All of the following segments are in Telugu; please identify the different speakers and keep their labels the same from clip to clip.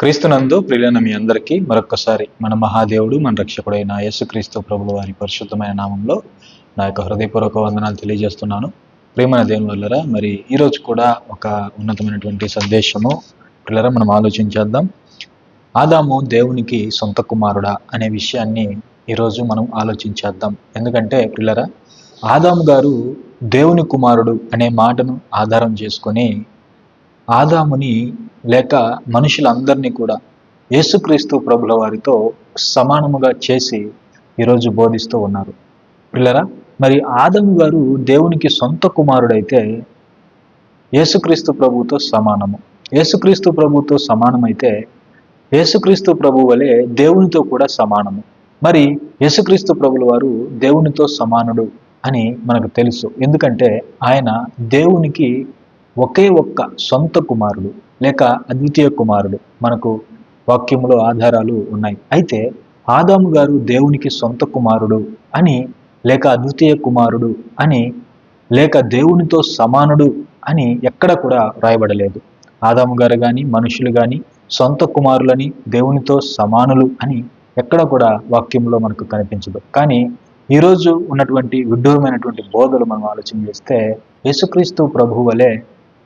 Speaker 1: క్రీస్తునందు ప్రియులైన మీ అందరికీ మరొక్కసారి మన మహాదేవుడు మన రక్షకుడైన యేసుక్రీస్తు ప్రభుల వారి పరిశుద్ధమైన నామంలో నా యొక్క హృదయపూర్వక వందనాలు తెలియజేస్తున్నాను. ప్రేమన దేవుని వల్లరా మరి ఈరోజు కూడా ఒక ఉన్నతమైనటువంటి సందేశము. పిల్లరా మనం ఆలోచించేద్దాం. ఆదాము దేవునికి సొంత కుమారుడా అనే విషయాన్ని ఈరోజు మనం ఆలోచించేద్దాం. ఎందుకంటే పిల్లరా ఆదాము గారు దేవుని కుమారుడు అనే మాటను ఆధారం చేసుకొని ఆదాముని లేక మనుషులందరినీ కూడా యేసుక్రీస్తు ప్రభుల వారితో సమానముగా చేసి ఈరోజు బోధిస్తూ ఉన్నారు. పిల్లరా మరి ఆదము గారు దేవునికి సొంత కుమారుడైతే యేసుక్రీస్తు ప్రభుతో సమానము. యేసుక్రీస్తు ప్రభుతో సమానమైతే యేసుక్రీస్తు ప్రభు వలె దేవునితో కూడా సమానము. మరి యేసుక్రీస్తు ప్రభుల వారు దేవునితో సమానుడు అని మనకు తెలుసు. ఎందుకంటే ఆయన దేవునికి ఒకే ఒక్క సొంత కుమారుడు. లేక అద్వితీయ కుమారుడు మనకు వాక్యంలో ఆధారాలు ఉన్నాయి. అయితే ఆదాము గారు దేవునికి సొంత కుమారుడు అని లేక అద్వితీయ కుమారుడు అని లేక దేవునితో సమానుడు అని ఎక్కడ కూడా రాయబడలేదు. ఆదాము గారు కానీ మనుషులు కానీ సొంత కుమారులని దేవునితో సమానులు అని ఎక్కడ కూడా వాక్యంలో మనకు కనిపించదు. కానీ ఈరోజు ఉన్నటువంటి విడ్డూరమైనటువంటి బోధలు మనం ఆలోచన చేస్తే యేసుక్రీస్తు ప్రభు వలె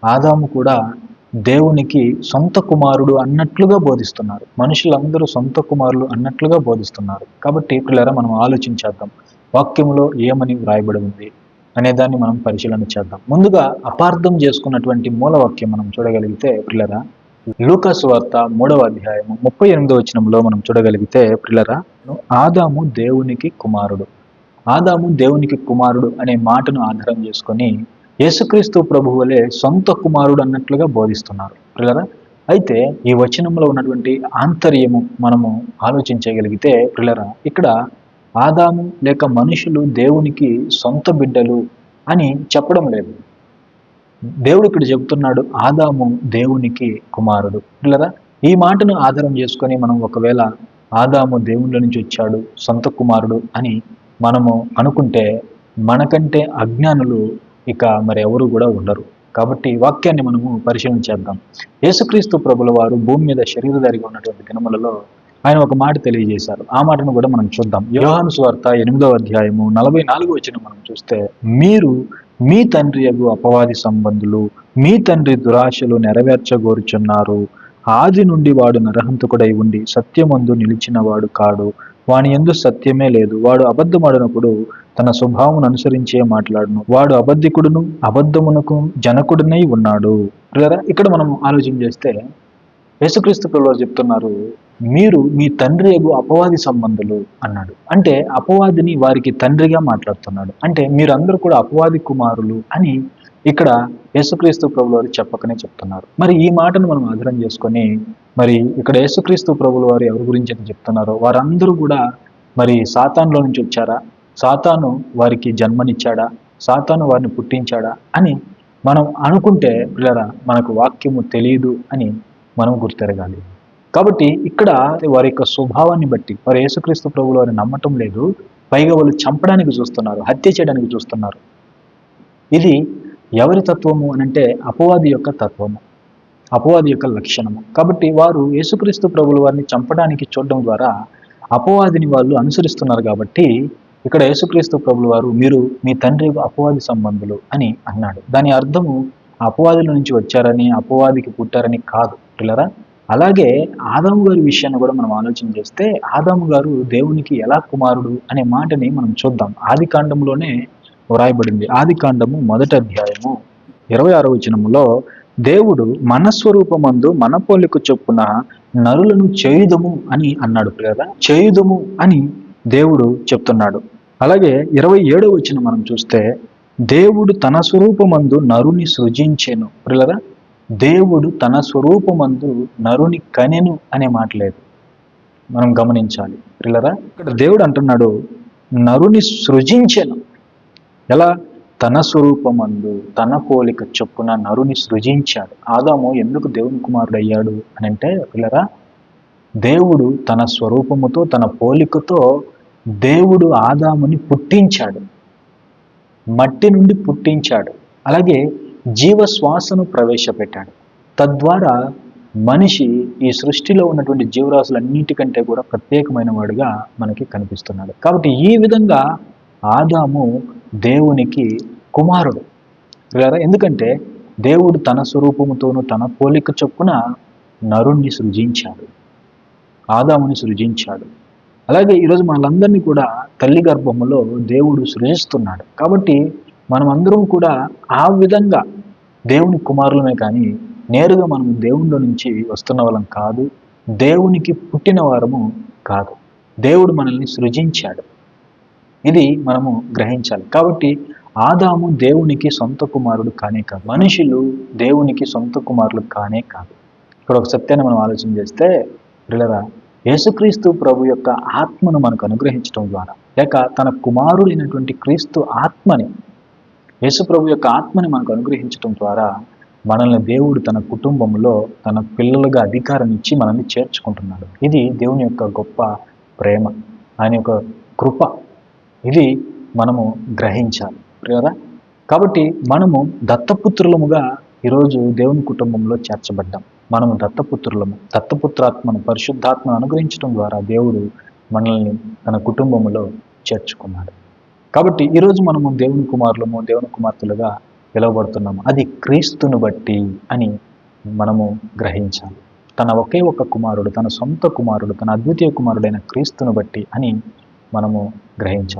Speaker 1: ఆదాము కూడా దేవునికి సొంత కుమారుడు అన్నట్లుగా బోధిస్తున్నారు. మనుషులందరూ సొంత కుమారులు అన్నట్లుగా బోధిస్తున్నారు. కాబట్టి పిల్లరా మనం ఆలోచించేద్దాం వాక్యంలో ఏమని వ్రాయబడి ఉంది అనే దాన్ని మనం పరిశీలన చేద్దాం. ముందుగా అపార్థం చేసుకున్నటువంటి మూలవాక్యం మనం చూడగలిగితే ప్రిలరా లూకస్ వార్త మూడవ అధ్యాయము ముప్పై ఎనిమిదవ వచనంలో మనం చూడగలిగితే ప్రిలరా ఆదాము దేవునికి కుమారుడు. ఆదాము దేవునికి కుమారుడు అనే మాటను ఆధారం చేసుకొని యేసుక్రీస్తు ప్రభు వలె సొంత కుమారుడు అన్నట్లుగా బోధిస్తున్నారు. పిల్లరా అయితే ఈ వచనంలో ఉన్నటువంటి ఆంతర్యము మనము ఆలోచించగలిగితే పిల్లరా ఇక్కడ ఆదాము లేక మనుషులు దేవునికి సొంత బిడ్డలు అని చెప్పడం లేదు. దేవుడు ఇక్కడ చెబుతున్నాడు ఆదాము దేవునికి కుమారుడు. పిల్లరా ఈ మాటను ఆధారం చేసుకొని మనం ఒకవేళ ఆదాము దేవుళ్ళ నుంచి వచ్చాడు సొంత కుమారుడు అని మనము అనుకుంటే మనకంటే అజ్ఞానులు ఇక మరి ఎవరు కూడా ఉండరు. కాబట్టి వాక్యాన్ని మనము పరిశీలన చేద్దాం. యేసుక్రీస్తు ప్రభుల వారు భూమి మీద శరీరధారిగా ఉన్నటువంటి దినములలో ఆయన ఒక మాట తెలియజేశారు. ఆ మాటను కూడా మనం చూద్దాం. యోహాను స్వార్త ఎనిమిదవ అధ్యాయము నలభై నాలుగు వచ్చిన మనం చూస్తే మీరు మీ తండ్రి యగు అపవాది సంబంధులు మీ తండ్రి దురాశలు నెరవేర్చగోరుచున్నారు. ఆది నుండి వాడు నరహంతకుడై ఉండి సత్యమందు నిలిచినవాడు కాడు. వాని ఎందు సత్యమే లేదు. వాడు అబద్ధమాడినప్పుడు తన స్వభావం అనుసరించే మాట్లాడును. వాడు అబద్ధికుడును అబద్ధమునకు జనకుడినై ఉన్నాడు. ఇక్కడ మనం ఆలోచన చేస్తే యేసుక్రీస్తు పిల్లలు చెప్తున్నారు మీరు మీ తండ్రి యగు అపవాది సంబంధులు అన్నాడు. అంటే అపవాదిని వారికి తండ్రిగా మాట్లాడుతున్నాడు. అంటే మీరందరూ కూడా అపవాది కుమారులు అని ఇక్కడ యేసుక్రీస్తు ప్రభుల వారు చెప్పకనే చెప్తున్నారు. మరి ఈ మాటను మనం ఆధారం చేసుకొని మరి ఇక్కడ యేసుక్రీస్తు ప్రభుల వారు ఎవరి గురించి అని చెప్తున్నారో వారందరూ కూడా మరి సాతాన్లో నుంచి వచ్చారా? సాతాను వారికి జన్మనిచ్చాడా? సాతాను వారిని పుట్టించాడా? అని మనం అనుకుంటే పిల్లరా మనకు వాక్యము తెలియదు అని మనం గుర్తెరగాలి. కాబట్టి ఇక్కడ వారి యొక్క స్వభావాన్ని బట్టి వారు యేసుక్రీస్తు ప్రభులు వారిని నమ్మటం లేదు. పైగా వాళ్ళు చంపడానికి చూస్తున్నారు హత్య చేయడానికి చూస్తున్నారు. ఇది ఎవరి తత్వము అని అంటే అపవాది యొక్క తత్వము అపవాది యొక్క లక్షణము. కాబట్టి వారు యేసుక్రీస్తు ప్రభులు వారిని చంపడానికి చూడడం ద్వారా అపవాదిని వాళ్ళు అనుసరిస్తున్నారు కాబట్టి ఇక్కడ యేసుక్రీస్తు ప్రభులు వారు మీరు మీ తండ్రి అపవాది సంబంధులు అని అన్నాడు. దాని అర్థము అపవాదుల నుంచి వచ్చారని అపవాదికి పుట్టారని కాదు. పిల్లరా అలాగే ఆదాము గారి విషయాన్ని కూడా మనం ఆలోచన చేస్తే ఆదాము గారు దేవునికి ఎలా కుమారుడు అనే మాటని మనం చూద్దాం. ఆది కాండంలోనే వ్రాయబడింది. ఆది కాండము మొదటి అధ్యాయము ఇరవై ఆరో వచనములో దేవుడు మనస్వరూపమందు మన పోలిక చొప్పున నరులను చేయుదము అని అన్నాడు. కదా చేయుదము అని దేవుడు చెప్తున్నాడు. అలాగే ఇరవై ఏడో వచ్చిన మనం చూస్తే దేవుడు తన స్వరూపమందు నరుని సృజించెను. పిల్లరా దేవుడు తన స్వరూపమందు నరుని కనెను అనే మాట లేదు. మనం గమనించాలి. పిల్లరా ఇక్కడ దేవుడు అంటున్నాడు నరుని సృజించెను. ఎలా? తన స్వరూపమందు తన పోలిక చొప్పున నరుని సృజించాడు. ఆదాము ఎందుకు దేవుని కుమారుడు అయ్యాడు అని అంటే పిల్లరా దేవుడు తన స్వరూపముతో తన పోలికతో దేవుడు ఆదాముని పుట్టించాడు. మట్టి నుండి పుట్టించాడు. అలాగే జీవ శ్వాసను ప్రవేశపెట్టాడు. తద్వారా మనిషి ఈ సృష్టిలో ఉన్నటువంటి జీవరాశులన్నిటికంటే కూడా ప్రత్యేకమైన వాడుగా మనకి కనిపిస్తున్నాడు. కాబట్టి ఈ విధంగా ఆదాము దేవునికి కుమారుడు. కదా ఎందుకంటే దేవుడు తన స్వరూపముతోనూ తన పోలిక చొప్పున నరుణ్ణి సృజించాడు. ఆదాముని సృజించాడు. అలాగే ఈరోజు మనలందరినీ కూడా తల్లి గర్భములో దేవుడు సృజిస్తున్నాడు. కాబట్టి మనమందరం కూడా ఆ విధంగా దేవుని కుమారులమే కానీ నేరుగా మనం దేవునిలో నుంచి వస్తున్న వాళ్ళం కాదు. దేవునికి పుట్టిన వారము కాదు. దేవుడు మనల్ని సృజించాడు. ఇది మనము గ్రహించాలి. కాబట్టి ఆదాము దేవునికి సొంత కుమారుడు కానే కాదు. మనుషులు దేవునికి సొంత కుమారులు కానే కాదు. ఇక్కడ ఒక సత్యాన్ని మనం ఆలోచన చేస్తే పిల్లరా యేసుక్రీస్తు ప్రభు యొక్క ఆత్మను మనకు అనుగ్రహించడం ద్వారా లేక తన కుమారుడైనటువంటి క్రీస్తు ఆత్మని యేసు ప్రభు యొక్క ఆత్మని మనకు అనుగ్రహించడం ద్వారా మనల్ని దేవుడు తన కుటుంబంలో తన పిల్లలుగా అధికారం ఇచ్చి మనల్ని చేర్చుకుంటున్నాడు. ఇది దేవుని యొక్క గొప్ప ప్రేమ ఆయన యొక్క కృప. ఇది మనము గ్రహించాలి. కదా కాబట్టి మనము దత్తపుత్రులముగా ఈరోజు దేవుని కుటుంబంలో చేర్చబడ్డాం. మనము దత్తపుత్రులము. దత్తపుత్రాత్మను పరిశుద్ధాత్మను అనుగ్రహించడం ద్వారా దేవుడు మనల్ని తన కుటుంబములో చేర్చుకున్నాడు. కాబట్టి ఈరోజు మనము దేవుని కుమారులము దేవుని కుమార్తెలుగా పిలువబడుతున్నాము. అది క్రీస్తును బట్టి అని మనము గ్రహించాలి. తన ఒకే ఒక్క కుమారుడు తన సొంత కుమారుడు తన అద్వితీయ కుమారుడైన క్రీస్తును బట్టి అని మనము గ్రహించాలి.